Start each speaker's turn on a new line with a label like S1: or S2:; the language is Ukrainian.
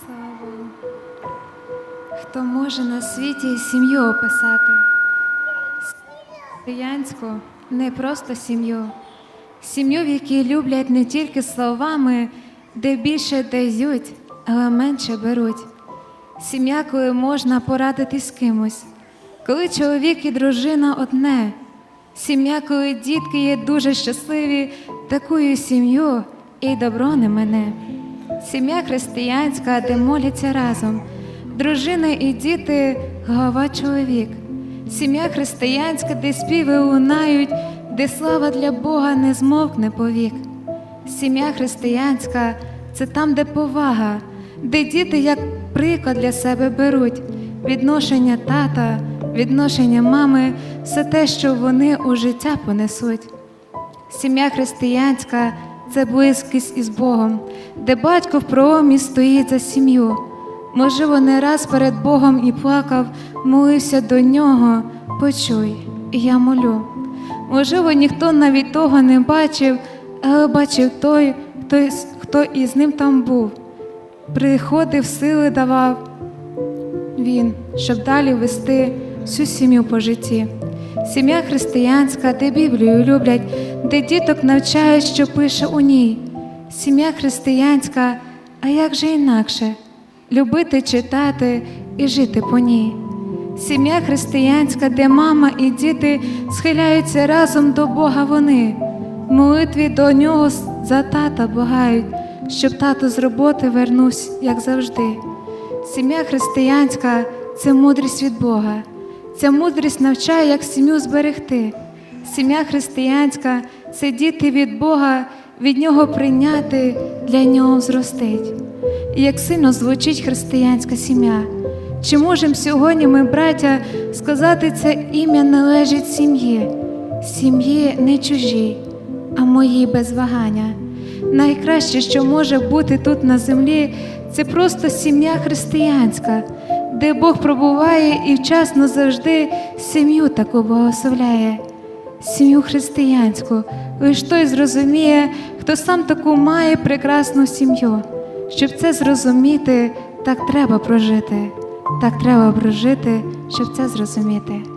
S1: Слава. Хто може на світі сім'ю описати? Християнську не просто сім'ю. Сім'ю, в якій люблять не тільки словами, де більше дають, але менше беруть. Сім'я, коли можна порадитись кимось, коли чоловік і дружина одне. Сім'я, коли дітки є дуже щасливі, такою сім'ю і добро не мене. Сім'я християнська, де моляться разом, дружина і діти, голова чоловік. Сім'я християнська, де співи лунають, де слава для Бога не змовкне повік. Сім'я християнська це там, де повага, де діти як приклад для себе беруть відношення тата, відношення мами, все те, що вони у життя понесуть. Сім'я християнська це близькість із Богом, де батько в проомі стоїть за сім'ю. Можливо, не раз перед Богом і плакав, молився до нього, почуй, я молю. Можливо, ніхто навіть того не бачив, але бачив той, хто, хто із ним там був. Приходив, сили давав він, щоб далі вести всю сім'ю по житті. Сім'я християнська, де Біблію люблять, де діток навчають, що пише у ній. Сім'я християнська, а як же інакше любити, читати і жити по ній. Сім'я християнська, де мама і діти схиляються разом до Бога вони, молитві до нього за тата богають, щоб тато з роботи вернувся, як завжди. Сім'я християнська це мудрість від Бога. Ця мудрість навчає, як сім'ю зберегти. Сім'я християнська це діти від Бога, від Нього прийняти, для нього зростить. І як сильно звучить християнська сім'я. Чи можемо сьогодні ми, браття, сказати це ім'я належить сім'ї, сім'ї не чужій, а моїй без вагання. Найкраще, що може бути тут на землі, це просто сім'я християнська, де Бог пробуває і вчасно завжди сім'ю таку благословляє, сім'ю християнську. Лиш той зрозуміє, хто сам таку має прекрасну сім'ю. Щоб це зрозуміти, так треба прожити. Так треба прожити, щоб це зрозуміти.